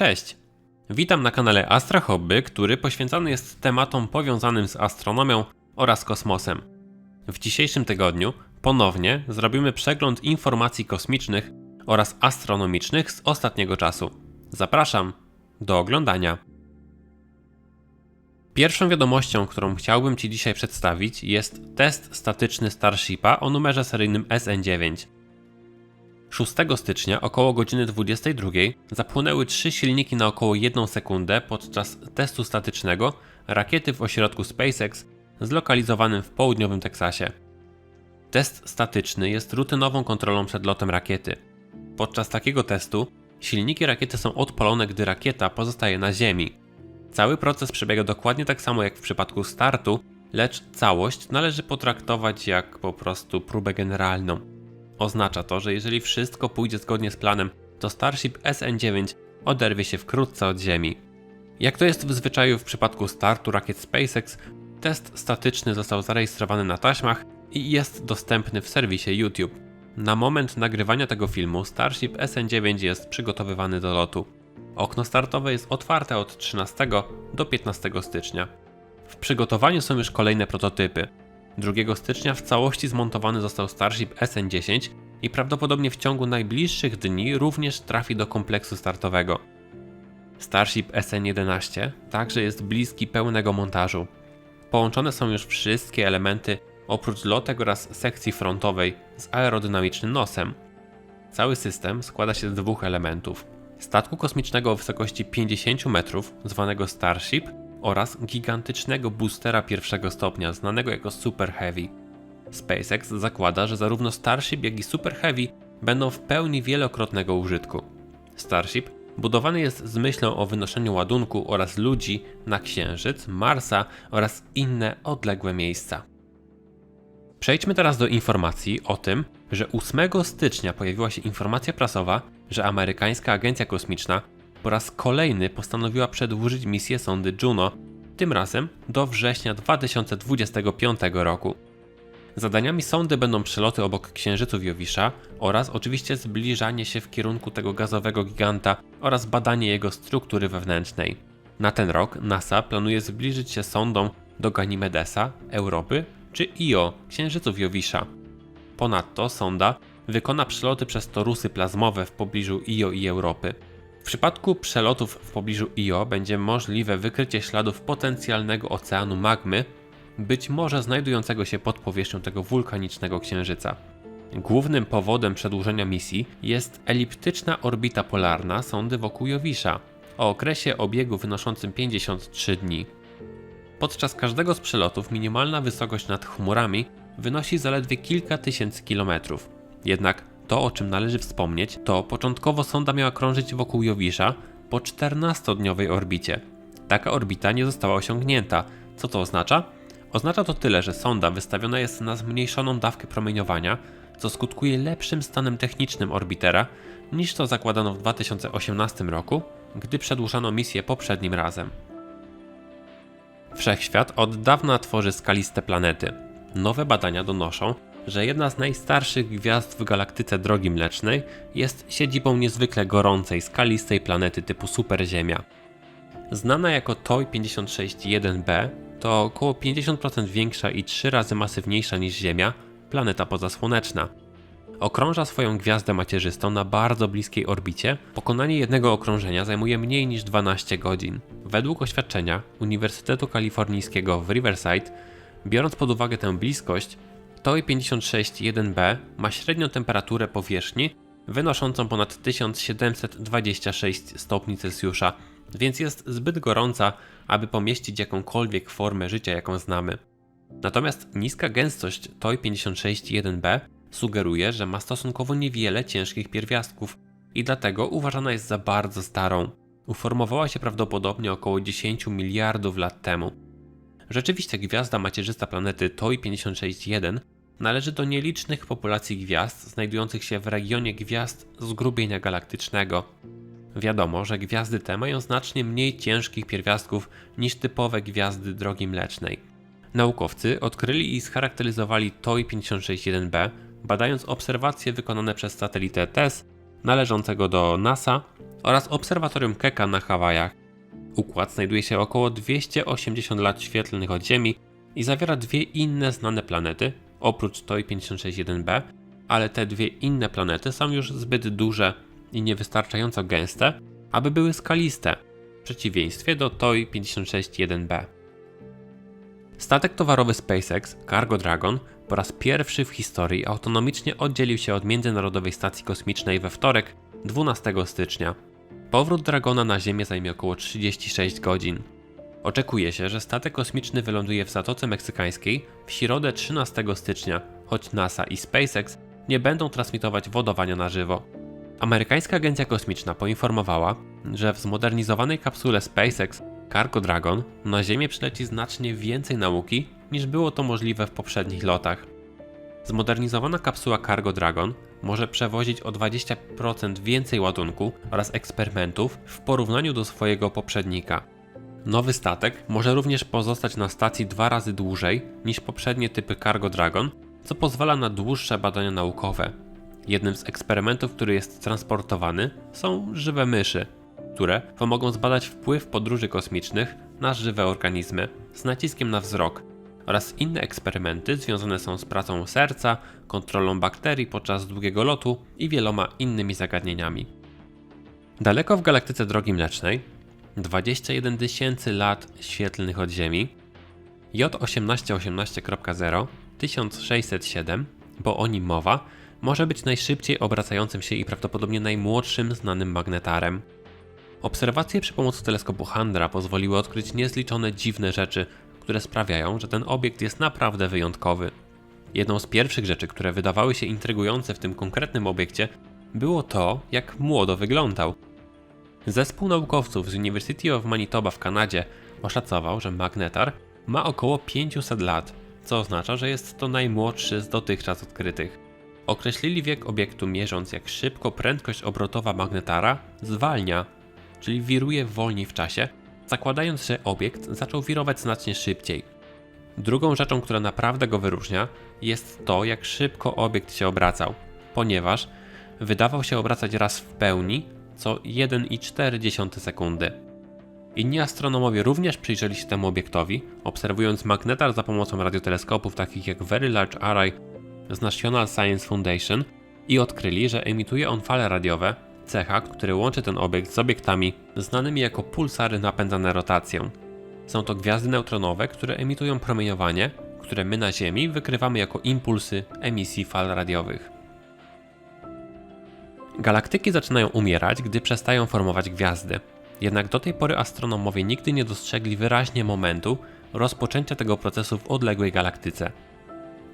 Cześć! Witam na kanale Astra Hobby, który poświęcony jest tematom powiązanym z astronomią oraz kosmosem. W dzisiejszym tygodniu ponownie zrobimy przegląd informacji kosmicznych oraz astronomicznych z ostatniego czasu. Zapraszam do oglądania. Pierwszą wiadomością, którą chciałbym Ci dzisiaj przedstawić, jest test statyczny Starshipa o numerze seryjnym SN9. 6 stycznia około godziny 22 zapłonęły trzy silniki na około 1 sekundę podczas testu statycznego rakiety w ośrodku SpaceX zlokalizowanym w południowym Teksasie. Test statyczny jest rutynową kontrolą przed lotem rakiety. Podczas takiego testu silniki rakiety są odpalone, gdy rakieta pozostaje na Ziemi. Cały proces przebiega dokładnie tak samo jak w przypadku startu, lecz całość należy potraktować jak po prostu próbę generalną. Oznacza to, że jeżeli wszystko pójdzie zgodnie z planem, to Starship SN9 oderwie się wkrótce od Ziemi. Jak to jest w zwyczaju w przypadku startu rakiet SpaceX, test statyczny został zarejestrowany na taśmach i jest dostępny w serwisie YouTube. Na moment nagrywania tego filmu Starship SN9 jest przygotowywany do lotu. Okno startowe jest otwarte od 13 do 15 stycznia. W przygotowaniu są już kolejne prototypy. 2 stycznia w całości zmontowany został Starship SN10 i prawdopodobnie w ciągu najbliższych dni również trafi do kompleksu startowego. Starship SN11 także jest bliski pełnego montażu. Połączone są już wszystkie elementy oprócz lotek oraz sekcji frontowej z aerodynamicznym nosem. Cały system składa się z dwóch elementów: statku kosmicznego o wysokości 50 metrów, zwanego Starship, oraz gigantycznego boostera pierwszego stopnia, znanego jako Super Heavy. SpaceX zakłada, że zarówno Starship, jak i Super Heavy będą w pełni wielokrotnego użytku. Starship budowany jest z myślą o wynoszeniu ładunku oraz ludzi na Księżyc, Marsa oraz inne odległe miejsca. Przejdźmy teraz do informacji o tym, że 8 stycznia pojawiła się informacja prasowa, że amerykańska agencja kosmiczna po raz kolejny postanowiła przedłużyć misję sondy Juno, tym razem do września 2025 roku. Zadaniami sondy będą przeloty obok księżyców Jowisza oraz oczywiście zbliżanie się w kierunku tego gazowego giganta oraz badanie jego struktury wewnętrznej. Na ten rok NASA planuje zbliżyć się sondą do Ganymedesa, Europy czy Io, księżyców Jowisza. Ponadto sonda wykona przeloty przez torusy plazmowe w pobliżu Io i Europy. W przypadku przelotów w pobliżu Io będzie możliwe wykrycie śladów potencjalnego oceanu magmy, być może znajdującego się pod powierzchnią tego wulkanicznego księżyca. Głównym powodem przedłużenia misji jest eliptyczna orbita polarna sondy wokół Jowisza o okresie obiegu wynoszącym 53 dni. Podczas każdego z przelotów minimalna wysokość nad chmurami wynosi zaledwie kilka tysięcy kilometrów. Jednak to, o czym należy wspomnieć, to początkowo sonda miała krążyć wokół Jowisza po 14-dniowej orbicie. Taka orbita nie została osiągnięta. Co to oznacza? Oznacza to tyle, że sonda wystawiona jest na zmniejszoną dawkę promieniowania, co skutkuje lepszym stanem technicznym orbitera niż to zakładano w 2018 roku, gdy przedłużano misję poprzednim razem. Wszechświat od dawna tworzy skaliste planety. Nowe badania donoszą, że jedna z najstarszych gwiazd w galaktyce Drogi Mlecznej jest siedzibą niezwykle gorącej, skalistej planety typu Superziemia. Znana jako TOI 561b, to około 50% większa i 3 razy masywniejsza niż Ziemia planeta pozasłoneczna. Okrąża swoją gwiazdę macierzystą na bardzo bliskiej orbicie. Pokonanie jednego okrążenia zajmuje mniej niż 12 godzin. Według oświadczenia Uniwersytetu Kalifornijskiego w Riverside, biorąc pod uwagę tę bliskość, TOI 561b ma średnią temperaturę powierzchni wynoszącą ponad 1726 stopni Celsjusza, więc jest zbyt gorąca, aby pomieścić jakąkolwiek formę życia, jaką znamy. Natomiast niska gęstość TOI 561b sugeruje, że ma stosunkowo niewiele ciężkich pierwiastków i dlatego uważana jest za bardzo starą. Uformowała się prawdopodobnie około 10 miliardów lat temu. Rzeczywiście gwiazda macierzysta planety TOI 561 należy do nielicznych populacji gwiazd znajdujących się w regionie gwiazd zgrubienia galaktycznego. Wiadomo, że gwiazdy te mają znacznie mniej ciężkich pierwiastków niż typowe gwiazdy drogi mlecznej. Naukowcy odkryli i scharakteryzowali TOI 561b, badając obserwacje wykonane przez satelitę TESS należącego do NASA oraz obserwatorium Keka na Hawajach. Układ znajduje się około 280 lat świetlnych od Ziemi i zawiera dwie inne znane planety, oprócz TOI 561b, ale te dwie inne planety są już zbyt duże i niewystarczająco gęste, aby były skaliste, w przeciwieństwie do TOI 561b. Statek towarowy SpaceX Cargo Dragon po raz pierwszy w historii autonomicznie oddzielił się od Międzynarodowej Stacji Kosmicznej we wtorek, 12 stycznia. Powrót Dragona na Ziemię zajmie około 36 godzin. Oczekuje się, że statek kosmiczny wyląduje w Zatoce Meksykańskiej w środę 13 stycznia, choć NASA i SpaceX nie będą transmitować wodowania na żywo. Amerykańska Agencja Kosmiczna poinformowała, że w zmodernizowanej kapsule SpaceX Cargo Dragon na Ziemię przyleci znacznie więcej nauki niż było to możliwe w poprzednich lotach. Zmodernizowana kapsuła Cargo Dragon może przewozić o 20% więcej ładunku oraz eksperymentów w porównaniu do swojego poprzednika. Nowy statek może również pozostać na stacji dwa razy dłużej niż poprzednie typy Cargo Dragon, co pozwala na dłuższe badania naukowe. Jednym z eksperymentów, który jest transportowany, są żywe myszy, które pomogą zbadać wpływ podróży kosmicznych na żywe organizmy z naciskiem na wzrok oraz inne eksperymenty związane są z pracą serca, kontrolą bakterii podczas długiego lotu i wieloma innymi zagadnieniami. Daleko w galaktyce Drogi Mlecznej, 21 tysięcy lat świetlnych od Ziemi, J1818.0 1607, bo o nim mowa, może być najszybciej obracającym się i prawdopodobnie najmłodszym znanym magnetarem. Obserwacje przy pomocy teleskopu Handra pozwoliły odkryć niezliczone dziwne rzeczy, które sprawiają, że ten obiekt jest naprawdę wyjątkowy. Jedną z pierwszych rzeczy, które wydawały się intrygujące w tym konkretnym obiekcie, było to, jak młodo wyglądał. Zespół naukowców z University of Manitoba w Kanadzie oszacował, że magnetar ma około 500 lat, co oznacza, że jest to najmłodszy z dotychczas odkrytych. Określili wiek obiektu mierząc jak szybko prędkość obrotowa magnetara zwalnia, czyli wiruje wolniej w czasie, zakładając, że obiekt zaczął wirować znacznie szybciej. Drugą rzeczą, która naprawdę go wyróżnia, jest to, jak szybko obiekt się obracał, ponieważ wydawał się obracać raz w pełni co 1,4 sekundy. Inni astronomowie również przyjrzeli się temu obiektowi, obserwując magnetar za pomocą radioteleskopów takich jak Very Large Array z National Science Foundation i odkryli, że emituje on fale radiowe, cecha, który łączy ten obiekt z obiektami znanymi jako pulsary napędzane rotacją. Są to gwiazdy neutronowe, które emitują promieniowanie, które my na Ziemi wykrywamy jako impulsy emisji fal radiowych. Galaktyki zaczynają umierać, gdy przestają formować gwiazdy. Jednak do tej pory astronomowie nigdy nie dostrzegli wyraźnie momentu rozpoczęcia tego procesu w odległej galaktyce.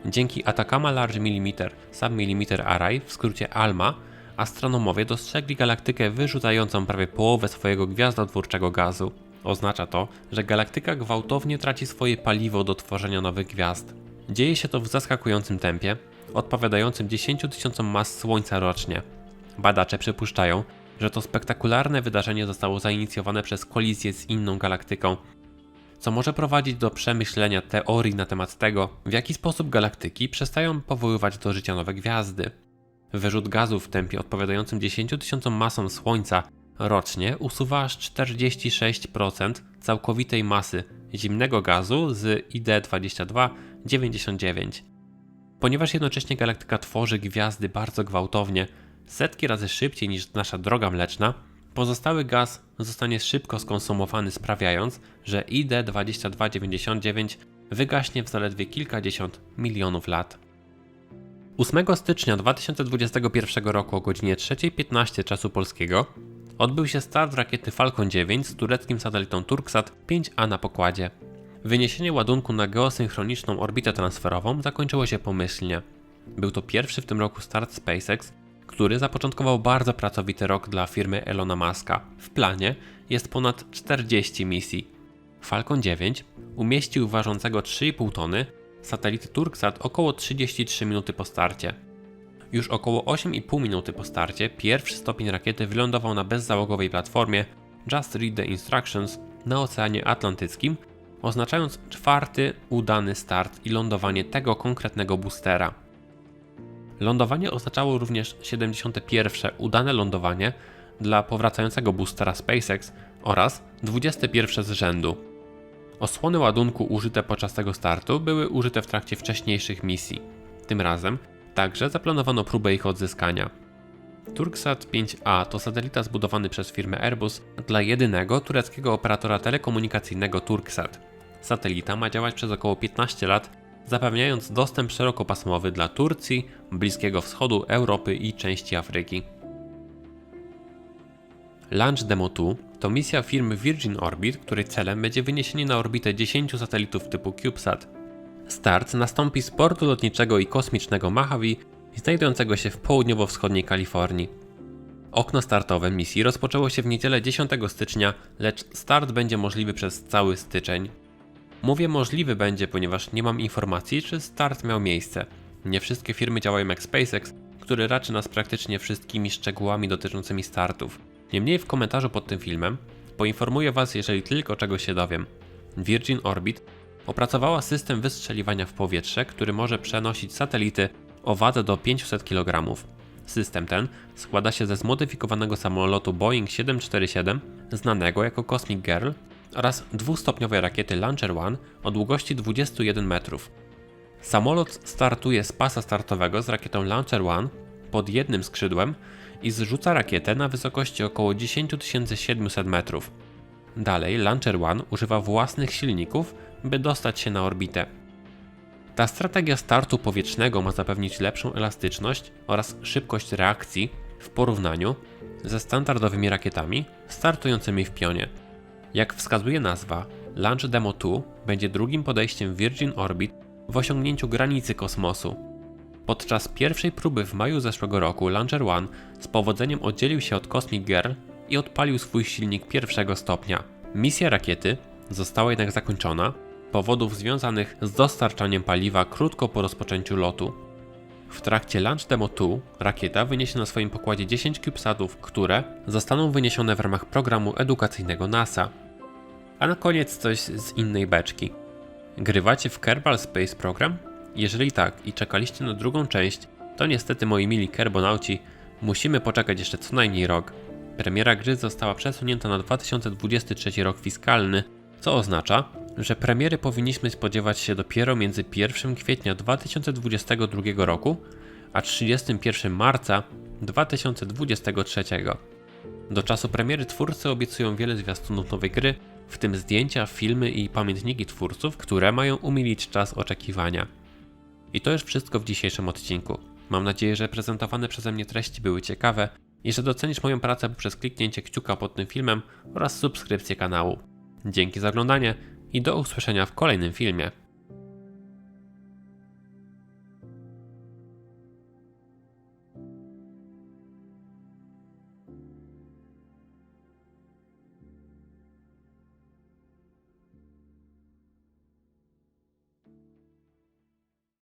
Dzięki Atacama Large Millimeter Submillimeter Array, w skrócie ALMA, astronomowie dostrzegli galaktykę wyrzucającą prawie połowę swojego gwiazdotwórczego gazu. Oznacza to, że galaktyka gwałtownie traci swoje paliwo do tworzenia nowych gwiazd. Dzieje się to w zaskakującym tempie, odpowiadającym 10 tysiącom mas Słońca rocznie. Badacze przypuszczają, że to spektakularne wydarzenie zostało zainicjowane przez kolizję z inną galaktyką, co może prowadzić do przemyślenia teorii na temat tego, w jaki sposób galaktyki przestają powoływać do życia nowe gwiazdy. Wyrzut gazu w tempie odpowiadającym 10 tysiącom masom Słońca rocznie usuwa aż 46% całkowitej masy zimnego gazu z ID2299. Ponieważ jednocześnie galaktyka tworzy gwiazdy bardzo gwałtownie, setki razy szybciej niż nasza droga mleczna, pozostały gaz zostanie szybko skonsumowany, sprawiając, że ID2299 wygaśnie w zaledwie kilkadziesiąt milionów lat. 8 stycznia 2021 roku o godzinie 3.15 czasu polskiego odbył się start rakiety Falcon 9 z tureckim satelitą Turksat 5A na pokładzie. Wyniesienie ładunku na geosynchroniczną orbitę transferową zakończyło się pomyślnie. Był to pierwszy w tym roku start SpaceX, który zapoczątkował bardzo pracowity rok dla firmy Elona Muska. W planie jest ponad 40 misji. Falcon 9 umieścił ważącego 3,5 tony satelity Turksat około 33 minuty po starcie. Już około 8,5 minuty po starcie pierwszy stopień rakiety wylądował na bezzałogowej platformie Just Read the Instructions na Oceanie Atlantyckim, oznaczając czwarty udany start i lądowanie tego konkretnego boostera. Lądowanie oznaczało również 71. udane lądowanie dla powracającego boostera SpaceX oraz 21 z rzędu. Osłony ładunku użyte podczas tego startu były użyte w trakcie wcześniejszych misji. Tym razem także zaplanowano próbę ich odzyskania. Turksat 5A to satelita zbudowany przez firmę Airbus dla jedynego tureckiego operatora telekomunikacyjnego Turksat. Satelita ma działać przez około 15 lat, zapewniając dostęp szerokopasmowy dla Turcji, Bliskiego Wschodu, Europy i części Afryki. Launch Demo 2 to misja firmy Virgin Orbit, której celem będzie wyniesienie na orbitę 10 satelitów typu CubeSat. Start nastąpi z portu lotniczego i kosmicznego Mojave, znajdującego się w południowo-wschodniej Kalifornii. Okno startowe misji rozpoczęło się w niedzielę 10 stycznia, lecz start będzie możliwy przez cały styczeń. Mówię możliwy będzie, ponieważ nie mam informacji, czy start miał miejsce. Nie wszystkie firmy działają jak SpaceX, który raczy nas praktycznie wszystkimi szczegółami dotyczącymi startów. Niemniej w komentarzu pod tym filmem poinformuję Was, jeżeli tylko czegoś się dowiem. Virgin Orbit opracowała system wystrzeliwania w powietrze, który może przenosić satelity o wadze do 500 kg. System ten składa się ze zmodyfikowanego samolotu Boeing 747, znanego jako Cosmic Girl, oraz dwustopniowej rakiety Launcher One o długości 21 metrów. Samolot startuje z pasa startowego z rakietą Launcher One pod jednym skrzydłem i zrzuca rakietę na wysokości około 10 700 metrów. Dalej Launcher One używa własnych silników, by dostać się na orbitę. Ta strategia startu powietrznego ma zapewnić lepszą elastyczność oraz szybkość reakcji w porównaniu ze standardowymi rakietami startującymi w pionie. Jak wskazuje nazwa, Launch Demo 2 będzie drugim podejściem Virgin Orbit w osiągnięciu granicy kosmosu. Podczas pierwszej próby w maju zeszłego roku Launcher One z powodzeniem oddzielił się od Cosmic Girl i odpalił swój silnik pierwszego stopnia. Misja rakiety została jednak zakończona powodów związanych z dostarczaniem paliwa krótko po rozpoczęciu lotu. W trakcie Launch Demo 2 rakieta wyniesie na swoim pokładzie 10 CubeSatów, które zostaną wyniesione w ramach programu edukacyjnego NASA. A na koniec coś z innej beczki. Grywacie w Kerbal Space Program? Jeżeli tak i czekaliście na drugą część, to niestety moi mili kerbonauci, musimy poczekać jeszcze co najmniej rok. Premiera gry została przesunięta na 2023 rok fiskalny, co oznacza, że premiery powinniśmy spodziewać się dopiero między 1 kwietnia 2022 roku a 31 marca 2023. Do czasu premiery twórcy obiecują wiele zwiastunów nowej gry, w tym zdjęcia, filmy i pamiętniki twórców, które mają umilić czas oczekiwania. I to już wszystko w dzisiejszym odcinku. Mam nadzieję, że prezentowane przeze mnie treści były ciekawe i że docenisz moją pracę poprzez kliknięcie kciuka pod tym filmem oraz subskrypcję kanału. Dzięki za oglądanie i do usłyszenia w kolejnym filmie.